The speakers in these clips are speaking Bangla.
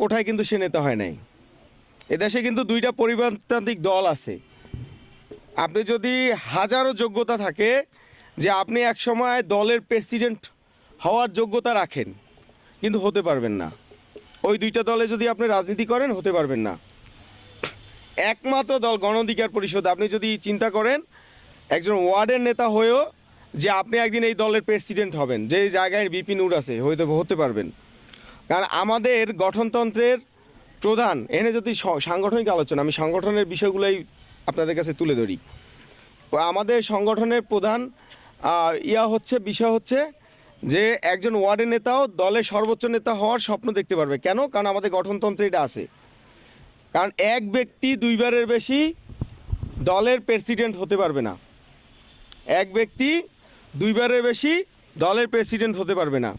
কোঠায় কিন্তু সে নেতা হয় নাই। এদেশে কিন্তু দুইটা পরিবারতান্ত্রিক দল আছে। আপনি যদি হাজারো যোগ্যতা থাকে যে আপনি একসময় দলের প্রেসিডেন্ট হওয়ার যোগ্যতা রাখেন, কিন্তু হতে পারবেন না। ওই দুইটা দলে যদি আপনি রাজনীতি করেন, হতে পারবেন না। একমাত্র দল গণ অধিকার পরিষদ। আপনি যদি চিন্তা করেন, একজন ওয়ার্ডের নেতা হয়েও যে আপনি একদিন এই দলের প্রেসিডেন্ট হবেন, যে জায়গায় বিপি নূর আছে, হয়তো হতে পারবেন। কারণ আমাদের গঠনতন্ত্রের প্রধান, এনে যদি সাংগঠনিক আলোচনা, আমি সংগঠনের বিষয়গুলোই আপনাদের কাছে তুলে ধরি। আমাদের সংগঠনের প্রধান ইয়া হচ্ছে, বিষয় হচ্ছে যে একজন ওয়ার্ডের নেতাও দলের সর্বোচ্চ নেতা হওয়ার স্বপ্ন দেখতে পারবে। কেন? কারণ আমাদের গঠনতন্ত্রে এটা আছে। কারণ এক ব্যক্তি দুইবারের বেশি দলের প্রেসিডেন্ট হতে পারবে না। এক ব্যক্তি দুইবারের বেশি দলের প্রেসিডেন্ট হতে পারবে না।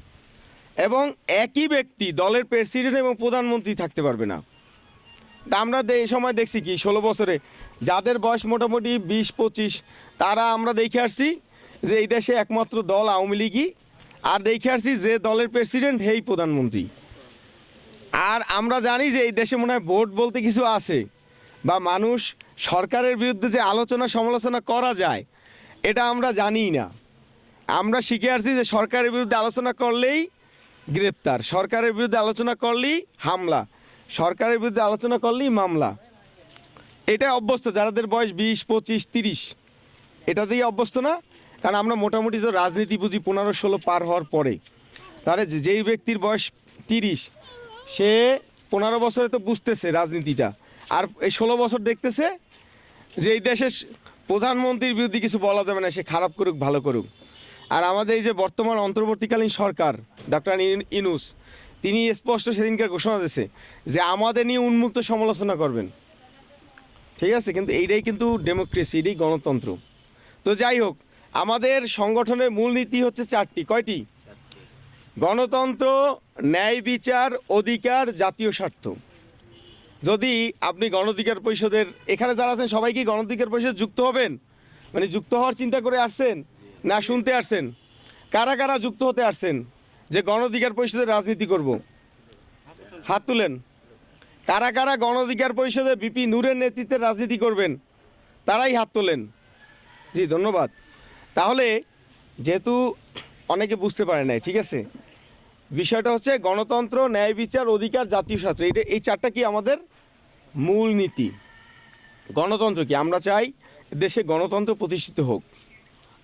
এবং একই ব্যক্তি দলের প্রেসিডেন্ট এবং প্রধানমন্ত্রী থাকতে পারবে না। আমরা এই সময় দেখছি কি, ষোলো বছরে যাদের বয়স মোটামুটি বিশ, পঁচিশ, তারা আমরা দেখে আসছি যে এই দেশে একমাত্র দল আওয়ামী লীগই, আর দেখে আসছি যে দলের প্রেসিডেন্ট হেই প্রধানমন্ত্রী। আর আমরা জানি যে এই দেশে মনে হয় ভোট বলতে কিছু আছে, বা মানুষ সরকারের বিরুদ্ধে যে আলোচনা সমালোচনা করা যায়, এটা আমরা জানিই না। আমরা শিখে আসছি যে সরকারের বিরুদ্ধে আলোচনা করলেই গ্রেপ্তার। সরকারের বিরুদ্ধে আলোচনা করলেই হামলা। সরকারের বিরুদ্ধে আলোচনা করলেই মামলা। এটা অভ্যস্ত যাদের বয়স বিশ, পঁচিশ, তিরিশ। এটাতেই অভ্যস্ত না, কারণ আমরা মোটামুটি তো রাজনীতি বুঝি পনেরো, ষোলো পার হওয়ার পরে। তাহলে যেই ব্যক্তির বয়স তিরিশ, সে পনেরো বছরে তো বুঝতেছে রাজনীতিটা। আর এই ষোলো বছর দেখতেছে যে এই দেশের প্রধানমন্ত্রীর বিরুদ্ধে কিছু বলা যাবে না, সে খারাপ করুক, ভালো করুক। আর আমাদের এই যে বর্তমান অন্তর্বর্তীকালীন সরকার ডক্টর ইনুস, তিনি স্পষ্ট সেদিনকার ঘোষণা দিয়েছে যে আমাদের নিয়ে উন্মুক্ত সমালোচনা করবেন। ঠিক আছে? কিন্তু এইটাই কিন্তু ডেমোক্রেসি, এটাই গণতন্ত্র। তো যাই হোক, আমাদের সংগঠনের মূলনীতি হচ্ছে চারটি। কয়টি? গণতন্ত্র, ন্যায় বিচার, অধিকার, জাতীয় স্বার্থ। যদি আপনি গণঅধিকার পরিষদের, এখানে যারা আছেন, সবাই কি গণঅধিকার পরিষদ যুক্ত হবেন? মানে যুক্ত হওয়ার চিন্তা করে আসছেন? না শুনতে আসছেন? কারা কারা যুক্ত হতে আসছেন? যে গণঅধিকার পরিষদের রাজনীতি করব। হাত তুলেন। কারা কারা গণঅধিকার পরিষদে বিপি নূরের নেতৃত্বে রাজনীতি করবেন, তারাই হাত তোলেন। জি, ধন্যবাদ। তাহলে যেহেতু অনেকে বুঝতে পারে নাই, ঠিক আছে? বিষয়টা হচ্ছে গণতন্ত্র, ন্যায় বিচার, অধিকার, জাতীয় স্বার্থ। এটা এই চারটা কি আমাদের মূল নীতি? গণতন্ত্র কি? আমরা চাই দেশে গণতন্ত্র প্রতিষ্ঠিত হোক।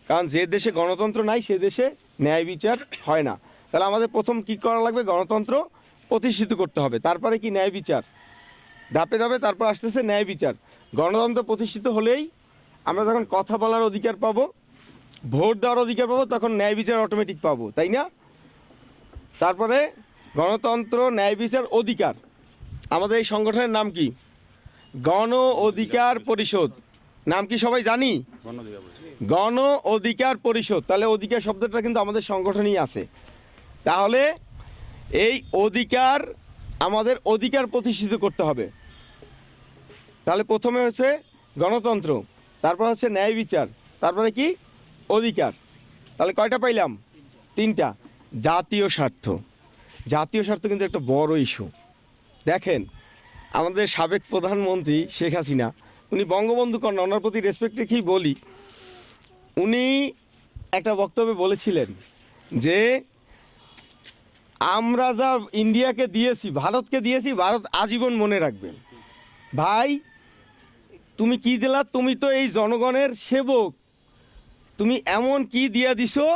কারণ যে দেশে গণতন্ত্র নাই, সে দেশে ন্যায় বিচার হয় না। তাহলে আমাদের প্রথম কি করা লাগবে? গণতন্ত্র প্রতিষ্ঠিত করতে হবে। তারপরে কি? ন্যায় বিচার। ধাপে ধাপে তারপর আসতেছে ন্যায় বিচার। গণতন্ত্র প্রতিষ্ঠিত হলেই আমরা যখন কথা বলার অধিকার পাবো ভোট দেওয়ার অধিকার পাবো তখন ন্যায় বিচার অটোমেটিক পাবো তাই না? তারপরে গণতন্ত্র ন্যায় বিচার অধিকার। আমাদের এই সংগঠনের নাম কি? গণ অধিকার পরিষদ। নাম কি সবাই জানি? গণ অধিকার পরিষদ। তাহলে অধিকার শব্দটা কিন্তু আমাদের সংগঠনই আছে। তাহলে এই অধিকার আমাদের অধিকার প্রতিষ্ঠিত করতে হবে। তাহলে প্রথমে হচ্ছে গণতন্ত্র, তারপর হচ্ছে ন্যায় বিচার, তারপরে কি? অধিকার। তাহলে কয়টা পাইলাম? তিনটা। জাতীয় স্বার্থ। জাতীয় স্বার্থ কিন্তু একটা বড় ইস্যু দেখেন, আমাদের সাবেক প্রধানমন্ত্রী শেখ হাসিনা, উনি বঙ্গবন্ধু কন্যা, ওনার প্রতি রেসপেক্ট রেখেই বলি, উনি একটা বক্তব্যে বলেছিলেন যে আমরা যা ইন্ডিয়াকে দিয়েছি, ভারতকে দিয়েছি, ভারত আজীবন মনে রাখবে। ভাই, তুমি কি দিলা? তুমি তো এই জনগণের সেবক। তুমি এমন কি দিয়া দিছো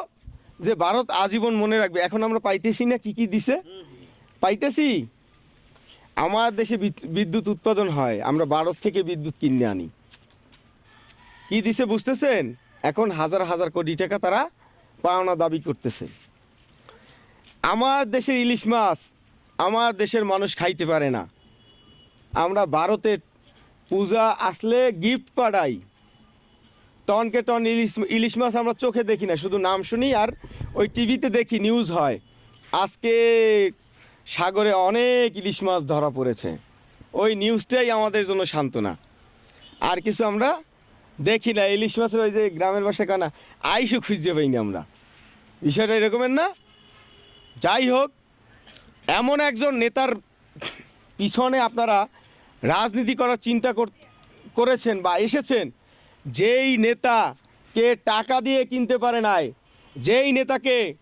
যে ভারত আজীবন মনে রাখবে? এখন আমরা পাইতেছি না কি কি দিছে? পাইতেছি? আমার দেশে বিদ্যুৎ উৎপাদন হয়, আমরা ভারত থেকে বিদ্যুৎ কিনে আনি। কি দিছে বুঝতেছেন? এখন হাজার হাজার কোটি টাকা তারা পাওনা দাবি করতেছে। আমার দেশের ইলিশ মাছ আমার দেশের মানুষ খাইতে পারে না। আমরা ভারতের পূজা আসলে গিফট পাঠাই। টনকে টন ইলিশ ইলিশ মাছ আমরা চোখে দেখি না, শুধু নাম শুনি আর ওই টিভিতে দেখি নিউজ হয়। আজকে সাগরে অনেক ইলিশ মাছ ধরা পড়েছে। ওই নিউজটাই আমাদের জন্য সান্ত্বনা। আর কিছু আমরা দেখি না, ইলিশ মাছের ওই যে গ্রামের বাসায় কানা, আইসও খুঁজতে পাইনি আমরা। বিষয়টা এরকমের না? যাই হোক, এমন একজন নেতার পিছনে আপনারা রাজনীতি করার চিন্তা কর- করেছেন বা এসেছেন, যেই নেতাকে টাকা দিয়ে কিনতে পারে নাই, যেই নেতাকে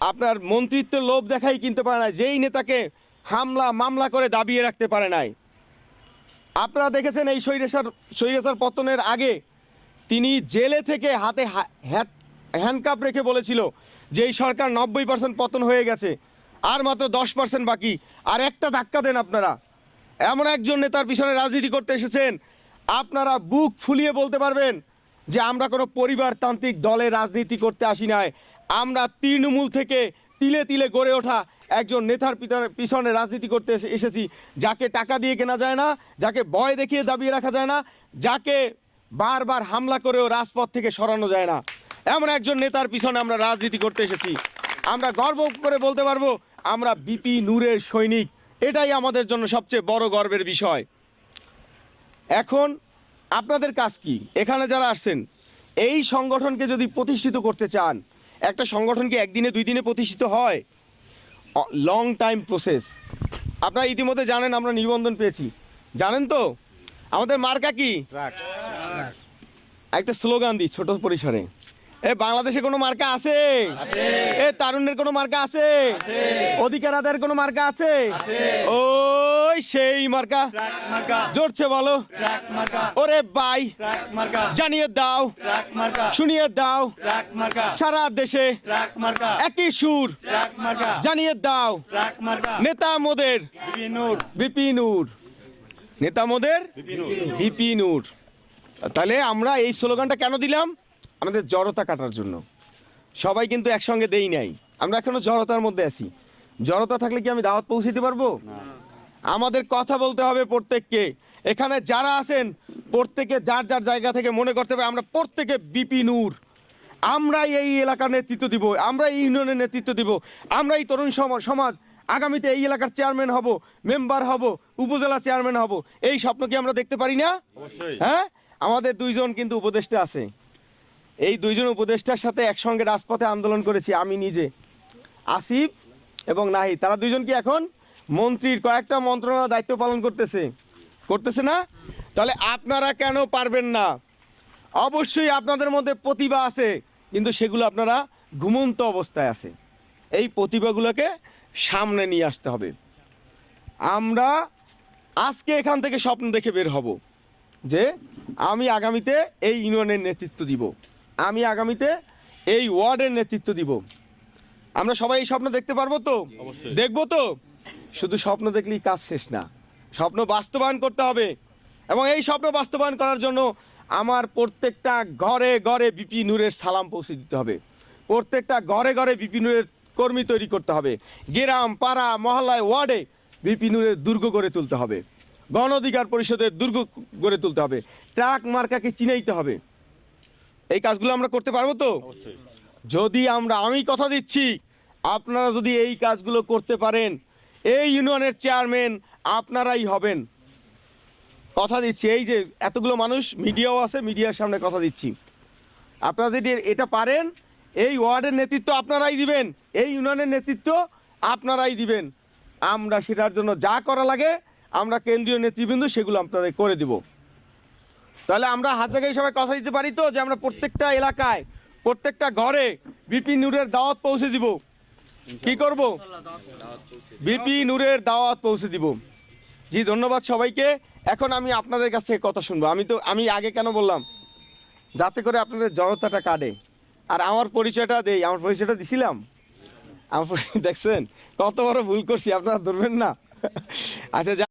আপনার মন্ত্রিত্বের লোভ দেখাই কিনতে পারে নাই, যেই নেতাকে হামলা মামলা করে দাবিয়ে রাখতে পারে নাই। আপনারা দেখেছেন এই স্বৈরাচার স্বৈরাচার পতনের আগে তিনি জেলে থেকে হাতে হ্যান্ডকাপ রেখে বলেছিল যে এই সরকার নব্বই পার্সেন্ট পতন হয়ে গেছে, আর মাত্র দশ পার্সেন্ট বাকি। আর একটা ধাক্কা দেন আপনারা। এমন একজন নেতার পিছনে রাজনীতি করতে এসেছেন, আপনারা বুক ফুলিয়ে বলতে পারবেন যে আমরা কোনো পরিবারতান্ত্রিক দলে রাজনীতি করতে আসি নাই। আমরা তৃণমূল থেকে তিলে তিলে গড়ে ওঠা একজন নেতার পিছনে রাজনীতি করতে এসে- এসেছি, যাকে টাকা দিয়ে কেনা যায় না, যাকে ভয় দেখিয়ে দাবিয়ে রাখা যায় না, যাকে বারবার হামলা করেও রাজপথ থেকে সরানো যায় না। এমন একজন নেতার পিছনে আমরা রাজনীতি করতে এসেছি। আমরা গর্ব করে বলতে পারব আমরা বিপি নূরের সৈনিক। এটাই আমাদের জন্য সবচেয়ে বড় গর্বের বিষয়। এখন আপনাদের কাজ কি? এখানে যারা আসছেন এই সংগঠনকে যদি প্রতিষ্ঠিত করতে চান একটা সংগঠনকে একদিনে দুই দিনে প্রতিষ্ঠিত হয়? লং টাইম প্রসেস আপনারা ইতিমধ্যে জানেন আমরা নিবন্ধন পেয়েছি। জানেন তো? আমাদের মার্কা কি? একটা স্লোগান দিই ছোট পরিসরে। এ বাংলাদেশে কোনো মার্কা আছে? এ তারুণ্যের কোনো মার্কা আছে? অধিকার আদায়ের কোনো মার্কা আছে? ওই সেই মার্কা। জোরছে বলো। ওরে বাই। জানিয়ে দাও। শুনিয়ে দাও। সারা দেশে একই সুর। জানিয়ে দাও। নেতা মোদের। বিপিনুর নেতা মোদের। বিপিনুর তাহলে আমরা এই স্লোগানটা কেন দিলাম? আমাদের জড়তা কাটার জন্য। সবাই কিন্তু একসঙ্গে দেই নাই। আমরা এখনও জড়তার মধ্যে আছি। জড়তা থাকলে কি আমি দাওয়াত পৌঁছে দিতে পারব আমাদের কথা বলতে হবে প্রত্যেককে। এখানে যারা আছেন প্রত্যেকে যার যার জায়গা থেকে মনে করতে হবে আমরা প্রত্যেকে বিপি নূর। আমরাই এই এলাকার নেতৃত্ব দিব আমরা এই ইউনিয়নের নেতৃত্ব দিব আমরা এই তরুণ সম- সমাজ। আগামীতে এই এলাকার চেয়ারম্যান হব মেম্বার হব উপজেলা চেয়ারম্যান হব। এই স্বপ্ন কি আমরা দেখতে পারি না? হ্যাঁ? আমাদের দুইজন কিন্তু উপদেষ্টা আছে। এই দুইজন উপদেষ্টার সাথে একসঙ্গে রাজপথে আন্দোলন করেছি, আমি নিজে। আসিফ এবং নাহি তারা দুইজন কি এখন মন্ত্রীর কয়েকটা মন্ত্রণালয় দায়িত্ব পালন করতেছে? করতেছে না? তাহলে আপনারা কেন পারবেন না? অবশ্যই আপনাদের মধ্যে প্রতিভা আছে, কিন্তু সেগুলো আপনারা ঘুমন্ত অবস্থায় আছে। এই প্রতিভাগুলোকে সামনে নিয়ে আসতে হবে। আমরা আজকে এখান থেকে স্বপ্ন দেখে বের হব যে আমি আগামীতে এই ইউনিয়নের নেতৃত্ব দিব। আমি আগামীতে এই ওয়ার্ডের নেতৃত্ব দিব। আমরা সবাই এই স্বপ্ন দেখতে পারব তো? দেখব তো? শুধু স্বপ্ন দেখলেই কাজ শেষ না। স্বপ্ন বাস্তবায়ন করতে হবে। এবং এই স্বপ্ন বাস্তবায়ন করার জন্য আমার প্রত্যেকটা ঘরে ঘরে বিপি নূরের সালাম পৌঁছে দিতে হবে। প্রত্যেকটা ঘরে ঘরে বিপি নূরের কর্মী তৈরি করতে হবে। গ্রাম পাড়া মহল্লায় ওয়ার্ডে বিপি নূরের দুর্গ গড়ে তুলতে হবে। গণ অধিকার পরিষদের দুর্গ গড়ে তুলতে হবে। ট্রাক মার্কাকে চিনাইতে হবে। এই কাজগুলো আমরা করতে পারব তো? যদি আমরা আমি কথা দিচ্ছি আপনারা যদি এই কাজগুলো করতে পারেন এই ইউনিয়নের চেয়ারম্যান আপনারাই হবেন। কথা দিচ্ছি এই যে এতগুলো মানুষ মিডিয়াও আছে মিডিয়ার সামনে কথা দিচ্ছি। আপনারা যদি এটা পারেন এই ওয়ার্ডের নেতৃত্ব আপনারাই দিবেন এই ইউনিয়নের নেতৃত্ব আপনারাই দিবেন। আমরা সেটার জন্য যা করা লাগে আমরা কেন্দ্রীয় নেতৃবৃন্দ সেগুলো আপনাদের করে দিব। তাহলে আমরা হাত সবাই কথা দিতে পারি তো যে আমরা প্রত্যেকটা এলাকায়, প্রত্যেকটা ঘরে বিপি নূরের দাওয়াত পৌঁছে দিব। কি করব? বিপি নূরের দাওয়াত পৌঁছে দিব। জি, ধন্যবাদ সবাইকে। এখন আমি আপনাদের কাছ থেকে কথা শুনব। আমি তো, আমি আগে কেন বললাম? যাতে করে আপনাদের জড়তাটা কাটে। আর আমার পরিচয়টা দেই। আমার পরিচয়টা দিছিলাম? আমার দেখছেন? কত বড় ভুল করছি, আপনারা ধরবেন না। আচ্ছা